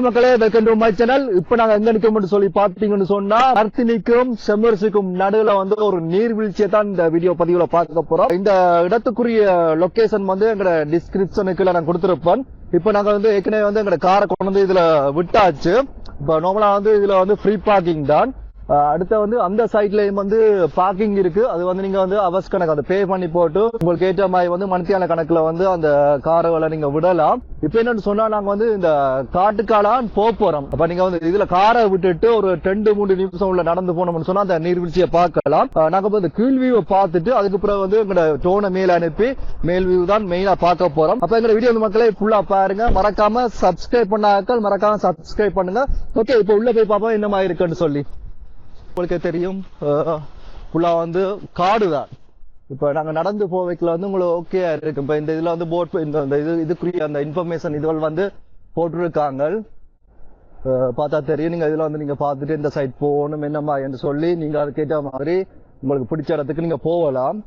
வணக்கம் மக்களே welcome to my channel இப்ப நாங்க எங்க நிக்கோம்னு சொல்லி பாத்தீங்கன்னு சொன்னா அர்த்தினிக்கும் செம்மரிசுக்கும் நடுவுல வந்து ஒரு நீர்வீழ்ச்சியை தான் இந்த வீடியோ பதிவுல பார்க்க போறோம். இந்த இடத்துக்குரிய லொகேஷன் வந்து எங்க டிஸ்கிரிப்ஷனுக்கு நான் கொடுத்திருப்பேன். இப்ப நாங்க வந்து ஏற்கனவே வந்து எங்க காரை கொண்டு வந்து இதுல விட்டாச்சு. இப்ப நார்மலா வந்து இதுல வந்து ஃப்ரீ பார்க்கிங் தான். அடுத்த வந்து அந்த சைட்லயும் வந்து பார்க்கிங் இருக்கு. அது வந்து நீங்க வந்து அவர்ஸ் கணக்கு அதை பே பண்ணி போட்டு உங்களுக்கு ஏற்ற மாதிரி வந்து மணித்தியான கணக்குல வந்து அந்த காரை நீங்க விடலாம். இப்ப என்னன்னு சொன்னா நாங்க வந்து இந்த காட்டுக்காலான் போக போறோம் அப்ப நீங்க வந்து இதுல காரை விட்டுட்டு ஒரு ரெண்டு மூணு நிமிஷம் உள்ள நடந்து போனோம்னு சொன்னா அந்த நீர்வீழ்ச்சியை பார்க்கலாம். நாங்க வந்து கீழ்வியூவை பார்த்துட்டு அதுக்கு பிறகு வந்து எங்களோட டோனை மேல அனுப்பி மேல் வியூ தான் மெயினா பார்க்க போறோம். அப்ப எங்க வீடியோ வந்து மக்களே ஃபுல்லா பாருங்க. மறக்காம சப்ஸ்கிரைப் பண்ணாக்கள் மறக்காம சப்ஸ்கிரைப் பண்ணுங்க. ஓகே இப்ப உள்ள போய் பார்ப்போம். என்ன மாதிரி இருக்குன்னு சொல்லி. உங்களுக்கு தெரியும் ஃபுல்லாக வந்து காடு தான் இப்போ நாங்க நடந்து போவைக்குள்ள வந்து உங்களுக்கு ஓகே இருக்கு. இப்ப இந்த இதுல வந்து போட் இந்த இது இதுக்குரிய அந்த இன்ஃபர்மேஷன் இதுவள் வந்து போட்டிருக்காங்க. பார்த்தா தெரியும். நீங்க இதுல வந்து நீங்க பார்த்துட்டு இந்த சைட் போகணும் என்னமா என்று சொல்லி நீங்க அதுக்கேற்ற மாதிரி உங்களுக்கு பிடிச்ச இடத்துக்கு நீங்க போகலாம்.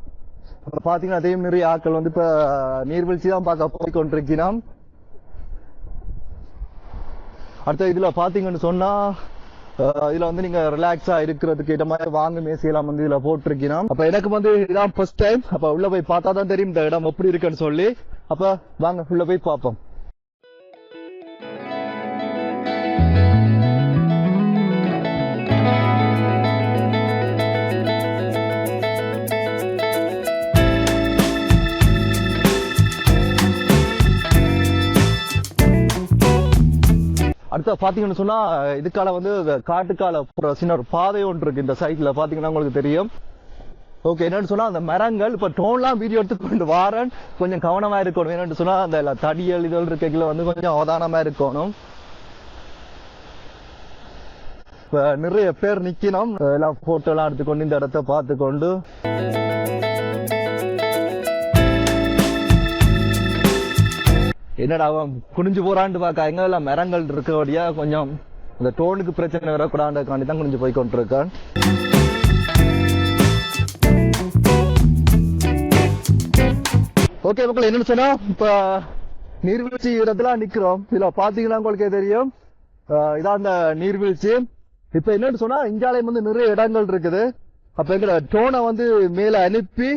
அப்ப பாத்தீங்கன்னா அதே நிறைய ஆட்கள் வந்து இப்ப நீர்வீழ்ச்சி தான் பார்க்க போய் கொண்டிருக்கிறோம் அடுத்த இதுல பாத்தீங்கன்னு சொன்னா இதுல வந்து நீங்க ரிலாக்ஸா இருக்கிறதுக்கு ஏற்ற மாதிரி வாங்க மேசியெல்லாம் வந்து இதுல போட்டிருக்கீங்க அப்ப எனக்கு வந்து இதான் ஃபர்ஸ்ட் டைம் அப்ப உள்ள போய் பார்த்தா தான் தெரியும் இந்த இடம் எப்படி இருக்குன்னு சொல்லி. அப்ப வாங்க உள்ள போய் பார்ப்போம். அடுத்த பாத்தீங்கன்னு சொன்னா இதுக்கால வந்து காட்டுக்கால போற சின்ன ஒரு பாதை ஒன்று இருக்கு இந்த சைட்ல பாத்தீங்கன்னா உங்களுக்கு தெரியும். ஓகே என்னன்னு சொன்னா அந்த மரங்கள் இப்ப டோன்லாம் வீடியோ எடுத்து கொண்டு வாரன். கொஞ்சம் கவனமா இருக்கணும். என்னன்னு சொன்னா அந்த தடியல் இதழ் இருக்கைகளை வந்து கொஞ்சம் அவதானமா இருக்கணும். நிறைய பேர் நிக்கணும். எல்லாம் போட்டோ எல்லாம் எடுத்துக்கொண்டு இந்த இடத்த பார்த்துக்கொண்டு. என்னடா அவன் குனிஞ்சு போறான்னு பாக்க? எங்க எல்லாம் மரங்கள் இருக்கபடியா கொஞ்சம் இந்த டோனுக்கு பிரச்சனை வரக்கூடாதுக்காண்டி தான் குனிஞ்சு போய் கொண்டிருக்கான். ஓகே மக்கள் என்னன்னு சொன்னா இப்ப நீர்வீழ்ச்சி இடத்துல நிக்கிறோம். இதுல பாத்தீங்கன்னா உங்களுக்கு தெரியும். இதான் அந்த நீர்வீழ்ச்சி. இப்ப என்னன்னு சொன்னா இந்தியாலயம் வந்து நிறைய இடங்கள் இருக்குது. அப்ப எங்கட டோனை வந்து மேல அனுப்பி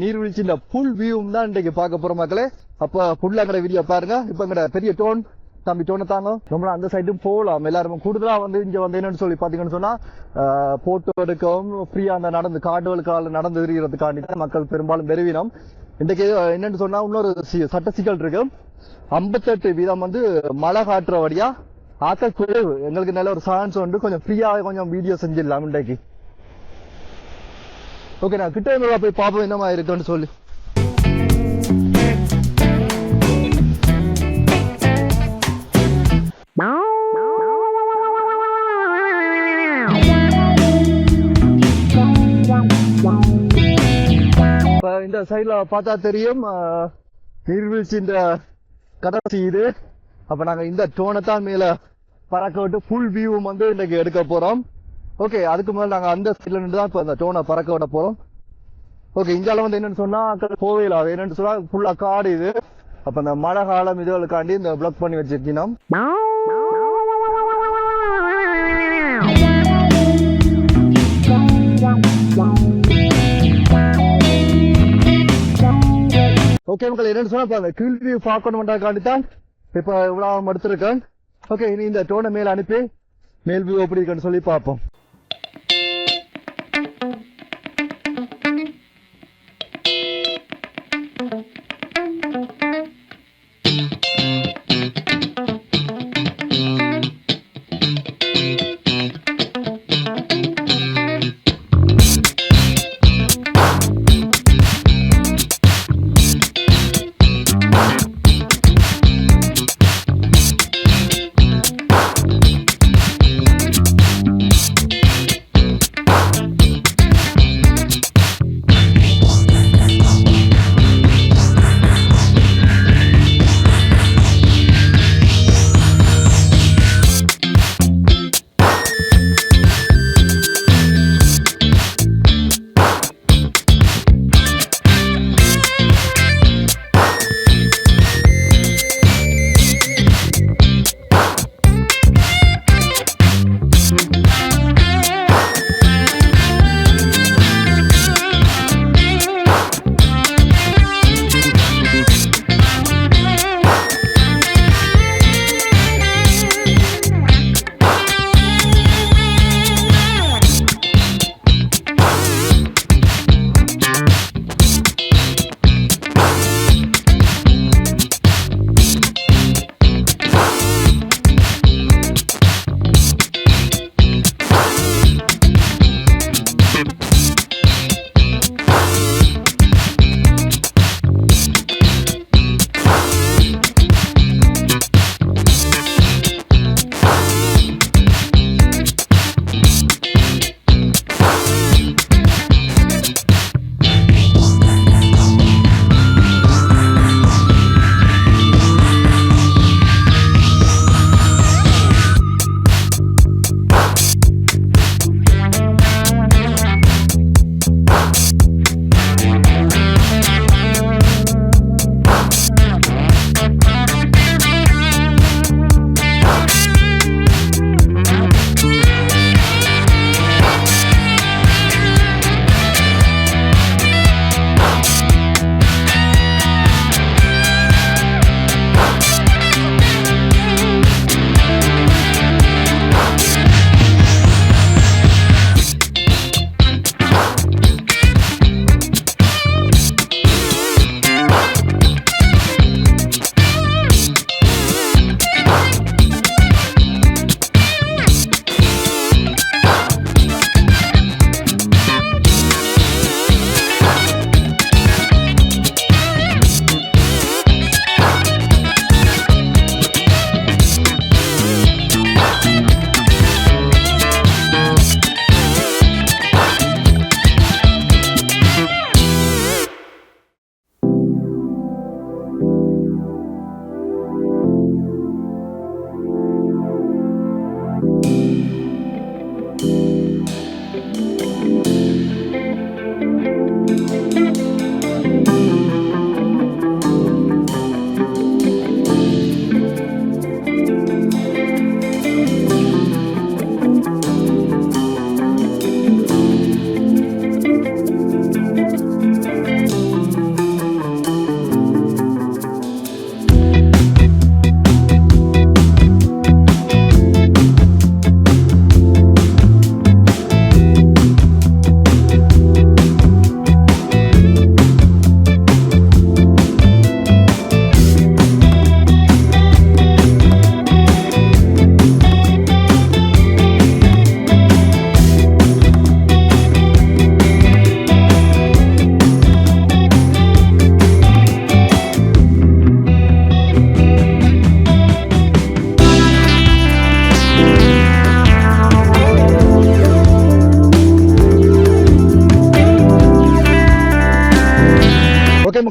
நீர்வீழ்ச்சி இந்த புல் வியூவும் தான் இன்றைக்கு பார்க்க போறோம் மக்களே. அப்ப ஃபுல்லா வீடியோ பாருங்க. இப்ப பெரிய டோன் தம்பி டோனை தாங்க. நம்மள அந்த சைடும் போகலாம் எல்லாருமே கூடுதலா வந்து இங்க வந்து என்னன்னு சொல்லி பாத்தீங்கன்னு சொன்னா போட்டோ எடுக்கவும் ஃப்ரீயா அந்த நடந்து காடுகளுக்கால நடந்து திரிகிறதுக்காண்டி தான் மக்கள் பெரும்பாலும் பெருவினம். இன்றைக்கு என்னன்னு சொன்னா இன்னொரு சட்ட சிக்கல் இருக்கு. ஐம்பத்தெட்டு வீதம் வந்து மழை காட்டுறபடியா ஆக்கள் குறைவு எங்களுக்கு நல்ல ஒரு சான்ஸ் வந்து கொஞ்சம் ஃப்ரீயாக கொஞ்சம் வீடியோ செஞ்சிடலாம் இன்றைக்கு. ஓகே நான் கிட்ட போய் பார்ப்போம் என்னமா இருக்குன்னு சொல்லி. இந்த சைடுல பார்த்தா தெரியும் நீர்வீழ்ச்சின்ற இந்த கடைசி இது. அப்போ நாங்க இந்த டோனை தான் மேல பறக்க விட்டு ஃபுல் வியூவும் வந்து இன்னைக்கு எடுக்க போறோம். ஓகே அதுக்கு மேலே நாங்கள் அந்த சைடுல நின்று தான் இப்போ இந்த டோனை பறக்க விட போகிறோம் ஓகே இந்தியாவில் வந்து என்னன்னு சொன்னா கோவில் அது என்னன்னு சொன்னால் ஃபுல்லா காடு இது. அப்போ இந்த மழை காலம் இதுகளுக்காண்டி இந்த பிளாக் பண்ணி வச்சிருக்கீங்கன்னா ஓகே மக்கள் என்னன்னு சொன்னால் இப்போ அந்த கீழ் வியூ தான் இப்போ இவ்வளோ எடுத்திருக்கேன் ஓகே இனி இந்த டோனை மேல் அனுப்பி மேல் வியூ எப்படி இருக்குன்னு சொல்லி பார்ப்போம்.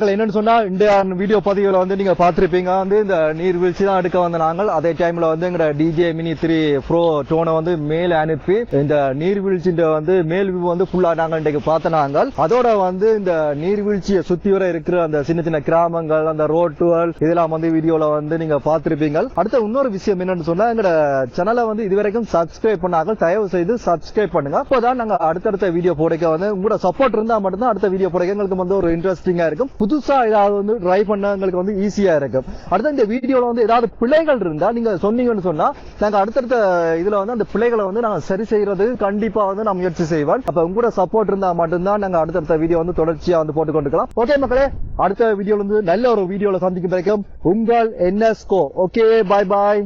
மக்கள் என்னன்னு சொன்னா இந்த வீடியோ பதிவுல வந்து நீங்க பாத்திருப்பீங்க வந்து இந்த நீர்வீழ்ச்சி தான் எடுக்க வந்த நாங்கள். அதே டைம்ல வந்து எங்க டிஜே மினி த்ரீ ப்ரோ டோனை வந்து மேல அனுப்பி இந்த நீர்வீழ்ச்சின்ற வந்து மேல் வந்து ஃபுல்லா நாங்கள் இன்றைக்கு பார்த்த நாங்கள். அதோட வந்து இந்த நீர்வீழ்ச்சியை சுத்தி வர இருக்கிற அந்த சின்ன சின்ன கிராமங்கள் அந்த ரோட்டுகள் இதெல்லாம் வந்து வீடியோல வந்து நீங்க பார்த்திருப்பீங்க. அடுத்த இன்னொரு விஷயம் என்னன்னு சொன்னா எங்க சேனலை வந்து இதுவரைக்கும் சப்ஸ்கிரைப் பண்ணாங்க தயவு செய்து சப்ஸ்கிரைப் பண்ணுங்க. அப்போதான் நாங்க அடுத்தடுத்த வீடியோ போடைக்க வந்து உங்களோட சப்போர்ட் இருந்தா மட்டும்தான் அடுத்த வீடியோ போடைக்க எங்களுக்கு வந்து ஒரு இன்ட்ரெஸ்டிங்கா இருக்கும். புதுசா ஏதாவது வந்து ட்ரை பண்ண எங்களுக்கு வந்து ஈஸியா இருக்கும். அடுத்த இந்த வீடியோல வந்து ஏதாவது பிழைகள் இருந்தா நீங்க சொன்னீங்கன்னு சொன்னா நாங்க அடுத்தடுத்த இதுல வந்து அந்த பிழைகளை வந்து நாங்கள் சரி செய்யறது கண்டிப்பா வந்து நான் முயற்சி செய்வேன். அப்ப உங்களோட சப்போர்ட் இருந்தா மட்டும்தான் நாங்க அடுத்தடுத்த வீடியோ வந்து தொடர்ச்சியா வந்து போட்டு கொண்டுக்கலாம் ஓகே மக்களே அடுத்த வீடியோவில் வந்து நல்ல ஒரு வீடியோவில் சந்திக்கும் வரைக்கும் உங்கள் என்எஸ்கோ ஓகே பாய் பாய்